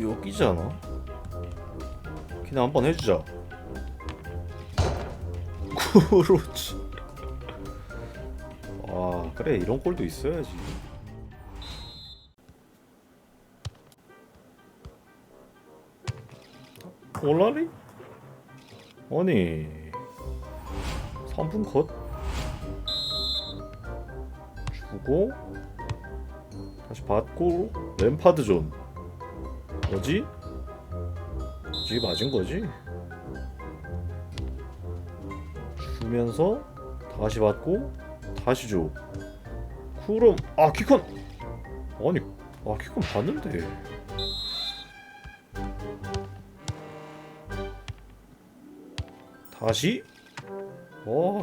여기잖아. 그냥 한번 해주자. 그렇지. 아 그래 이런 꼴도 있어야지. 올라리? 아니 3분 컷 주고 다시 받고 램파드 존 뭐지? 지 맞은 거지? 주면서 다시 받고 다시 줘 그럼 아 키컨 아니 아 키컨 봤는데 다시 와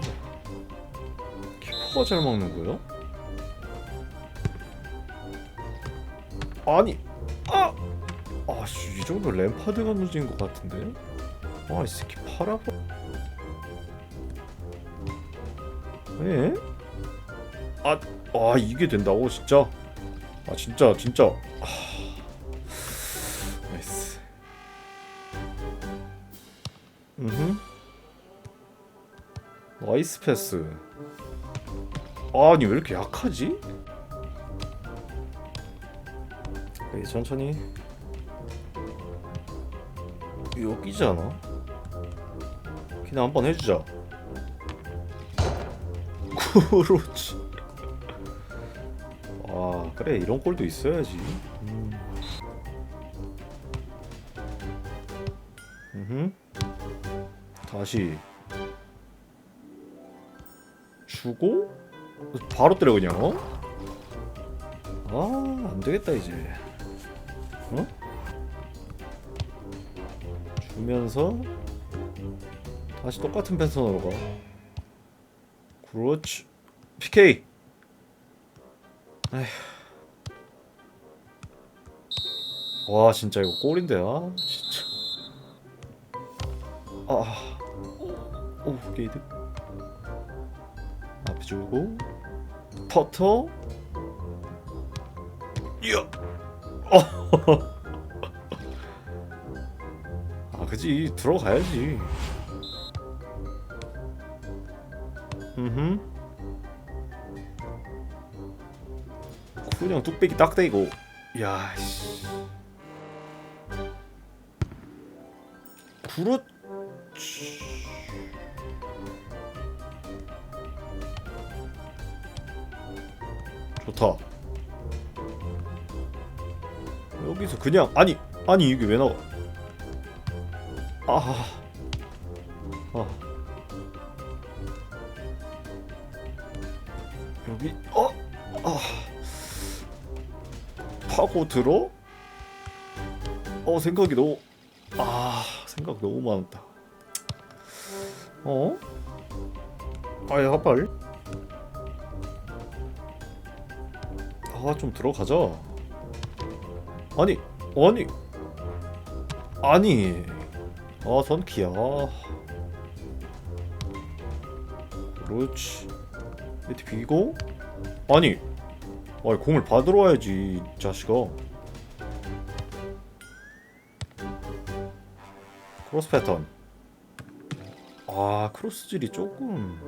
키퍼가 잘 막는 거야? 아니 아 아씨 이 정도 램파드가 늦은 것 같은데? 아이 새끼 팔아봐 에? 아, 아 이게 된다고 진짜? 아 진짜 진짜. 아, 나이스. 음 나이스 패스. 아니 왜 이렇게 약하지? 네, 천천히 여기잖아 그냥 한번 해주자 그렇지 아 그래 이런 꼴도 있어야지 음. 음흠. 다시 주고 바로 때려 그냥 어? 아 안되겠다 이제 어? 주면서 다시 똑같은 패턴으로 가. 그렇지. PK 에휴. 와 진짜 이거 골인데 아 진짜. 아오 게이드. 앞에 주고. 터터. 이야. 어. 아 그지. 들어가야지. 음 그냥 뚝배기 딱 대고 야씨. 그렇지. 좋다. 여기서 그냥 아니 아니 이게 왜 나와 아 아. 여기 어? 아. 파고 들어? 어 생각이 너무 아 생각 너무 많다 어? 아예 하발 아좀 들어가자 아니 아니 아니 아 선키야 그렇지. 밑에 비고. 아니 아니 공을 받으러 와야지 이 자식아. 크로스 패턴. 아 크로스질이 조금.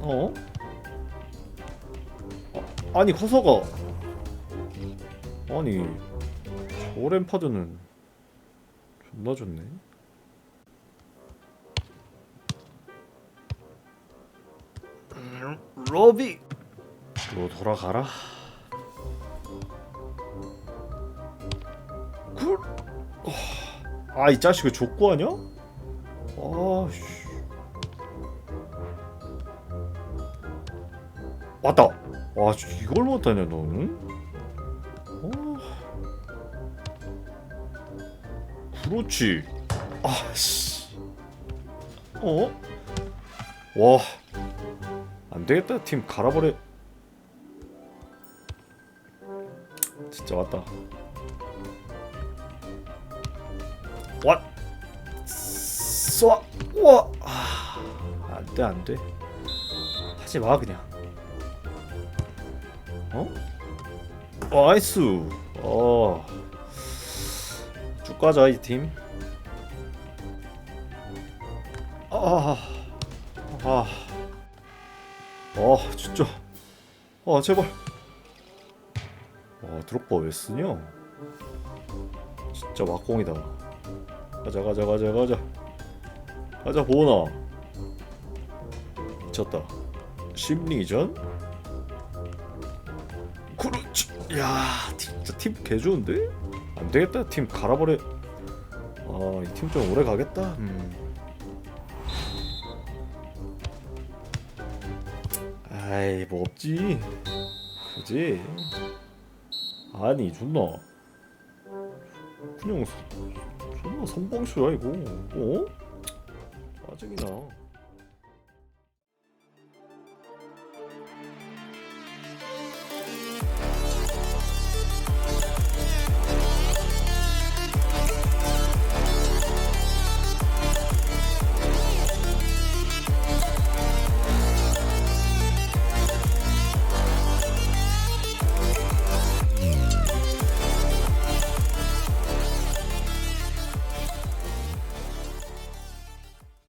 어? 아, 아니 허서가 아니 저 램파드는 존나 좋네. 로비! 너 돌아가라. 아이 자식 왜 족구하냐? 아 씨. 왔다! 와 이걸 못하냐 너는? 그렇지. 아씨. 어? 와. 안 되겠다. 팀 갈아버려. 진짜 왔다. 왓. 쏴! 우와. 아, 안 돼 안 돼. 하지 마 그냥. 어? 어 나이스. 어. 쭉 가자 이팀 아, 아, 아, 진짜, 아 제발, 아 드롭바 왜 쓰냐? 진짜 막공이다. 가자, 가자, 가자, 가자, 가자 보나. 미쳤다. 심리전? 그렇지. 야, 진짜 팀 개 좋은데? 안 되겠다. 팀 갈아버려. 아, 이팀 좀 오래 가겠다. 음. 아이 뭐 없지 그지 아니 존나 그냥 서- 존나 선방쇼야 이거 어? 짜증이나